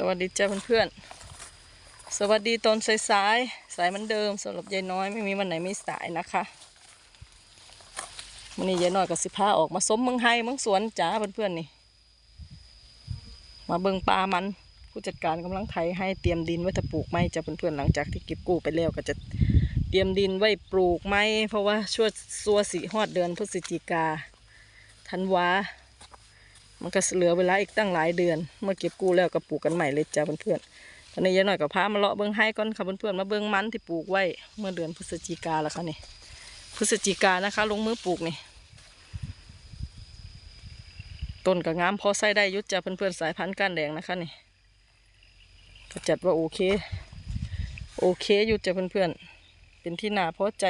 สวัสดีจ้าเพื่อนๆ สวัสดีตอนสายสายๆสายมันเดิมสำหรับยายน้อยไม่มีวันไหนไม่สายนะคะวันนี้ยายน้อยกับสิพาออกมาสมเมืองไฮเมืองสวนจ้าเพื่อนๆนี่ มาเบิ่งปลามันผู้จัดการกำลังไถให้เตรียมดินไว้จะปลูกไม้จ้าเพื่อนๆหลังจากที่เก็บกู้ไปแล้วก็จะเตรียมดินไว้ปลูกไม้เพราะว่าช่วงซัวสีฮอดเดือนพฤศจิกาธันวา มันก็เหลือเวลาอีกตั้งหลายเดือน เมื่อเก็บกู้แล้วก็ปลูกกันใหม่เลยจ้าเพื่อนๆตอนนี้ยายหน่อยก็พามาเลาะเบิ้องให้ก่อนค่ะเพื่อนๆมาเบิ้องมันที่ปลูกไว้เมื่อเดือนพฤศจิกาแล้วค่ะนี่พฤศจิกานะคะ ลงมือปลูกนี่ต้นก็งามพอใส่ได้ยุดจ้าเพื่อนๆสายพันธุ์ก้านแดงนะคะนี่ก็จัดว่าโอเค โอเคอยู่จ้าเพื่อนๆเป็นที่น่าพอใจ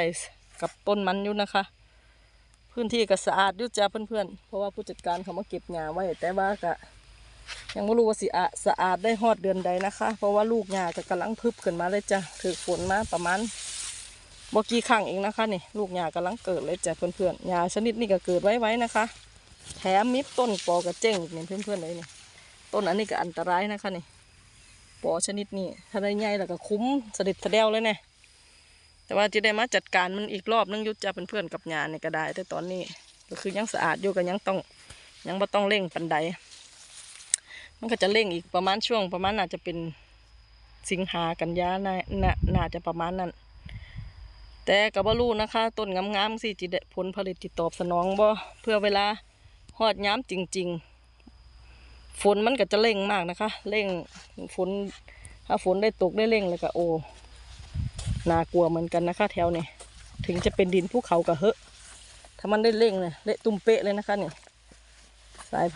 กับต้นมันอยู่นะคะ พื้นที่ก็สะอาดยู่จ้าเพื่อนๆ เพราะว่าผู้จัดการเขามาเก็บหญ้าไว้ แต่ว่าก็ยังไม่รู้ว่าสิอะสะอาดได้ฮอดเดือนใดนะคะ เพราะว่าลูกหญ้าก็กำลังพึบขึ้นมาเลยจ้ะถือฝนมาประมาณบ่กี่ครั้งเองนะคะนี่ลูกหญ้ากำลังเกิดเลยจ้ะเพื่อนๆหญ้าชนิดนี้ก็เกิดไว้ไว้นะคะ แถมมีต้นปอกระเจ้งอีกนี่เพื่อนๆเลยนี่ต้นอันนี้ก็อันตรายนะคะนี่ปอชนิดนี้ถ้าได้ใหญ่แล้วก็คุ้มเสด็จทะเดวเลยเนี่ย แต่ว่าจะได้มาจัดการมันอีกรอบนึงยุจะเป็นเพื่อนกับหยาเนี่ยก็ได้แต่ตอนนี้ ก็คือยังสะอาดอยู่ก็ยังต้องยังไม่ต้องเร่งปันใด มันก็จะเร่งอีกประมาณช่วง ประมาณน่าจะเป็นสิงหากันยาน่าน่าน่าจะประมาณนั้นแต่กับ่รู้นะคะต้นงามๆสิจิได้ผลผลิตจิตตอบสนองบ่เพื่อเวลาหอดย้ำจริง ๆ ฝนมันก็จะเร่งมากนะคะ เร่งฝนถ้าฝนได้ตกได้เร่งเลยก็โอ้ น่ากลัวเหมือนกันนะคะ แถวนี้ถึงจะเป็นดินภูเขากะเหอะ ถ้ามันได้เร่งเนี่ยเละตุ้มเป๊ะเลยนะคะเนี่ยสาย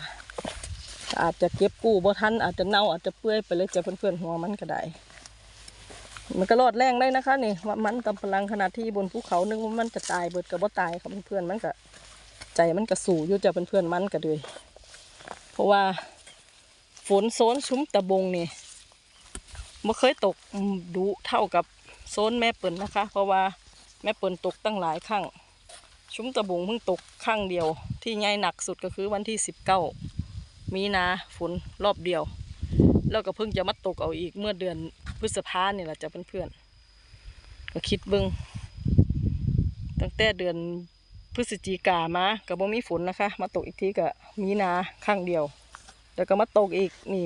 อาจจะเก็บกู้บ่ทันอาจจะเน่าอาจจะเปื่อยไปเลยจะเพื่อนๆหัวมันก็ได้มันก็รอดแรงได้นะคะนี่ว่ามันกำลังขนาดที่บนภูเขานึกว่ามันจะตายเบิดกับบ่ตายค่ะเพื่อนๆมันก็ใจมันก็สู่อยู่จะเพื่อนๆมันก็เลยเพราะว่าฝนโซนชุ้มตะบงนี่ไม่เคยตกดุเท่ากับ โซนแม่เปิ่นนะคะ เพราะว่าแม่เปิ่นตกตั้งหลายครั้งชุ้มตะบุงเพิ่งตกครั้งเดียว ที่ใหญ่หนักสุดก็คือวันที่สิบเก้ามีนาฝนรอบเดียว แล้วก็เพิ่งจะมาตกเอาอีกเมื่อเดือนพฤษภาเนี่ยแหละจะเพื่อนๆก็คิดเบิ้งตั้งแต่เดือนพฤศจิกามาก็บ่มีฝนนะคะ มาตกอีกทีก็มีนาครั้งเดียว แล้วก็มาตกอีกนี่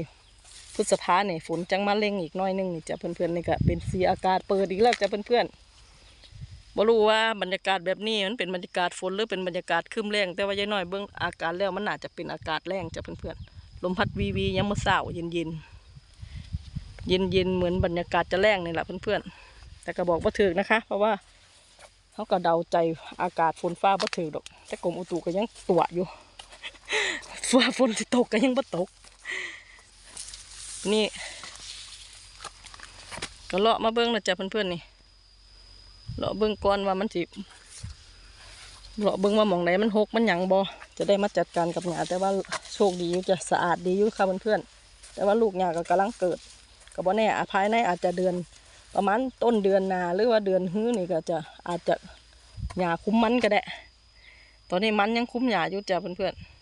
พฤษภาเนี่ยฝนจังมาเล่งอีกน้อยนึงนี่จ้ะเพื่อนๆนี่ก็เป็นสีอากาศเปิดอีกแล้วจ้ะเพื่อนๆบ่รู้ว่าบรรยากาศแบบนี้มันเป็นบรรยากาศฝนหรือเป็นบรรยากาศครึ้มแรงแต่ว่ายายน้อยเบิ่งอากาศแล้วมันน่าจะเป็นอากาศแรงจ้ะเพื่อนๆลมพัดวีวียามมื้อเช้าเย็นเย็นเย็นเย็นเหมือนบรรยากาศจะแรงนี่แหละเพื่อนๆแต่ก็บอกว่าถึกนะคะ เพราะว่าเขาก็เดาใจอากาศฝนฟ้าบ่ถึกดอกแต่กรมอุตุก็ยังตัวอยู่ฟ้าฝนสิตกก็ยังบ่ตก นี่ก็เลาะมาเบิ้งนะจ๊ะเพื่อนๆนี่เลาะเบิ้งก่อนว่ามันสิเลาะเบิ้งว่าหมองไหนมันหกมันหยังบอจะได้มาจัดการกับหญ้าแต่ว่าโชคดีอยู่จะสะอาดดีอยู่ค่ะเพื่อนๆแต่ว่าลูกหญ้าก็กำลังเกิดก็บ่แน่ภายในอาจจะเดือนประมาณต้นเดือนนาหรือว่าเดือนฮื้อนี่ก็จะอาจจะหญ้าคุ้มมันก็ได้ตอนนี้มันยังคุ้มหญ้าอยู่จ้ะเพื่อนๆ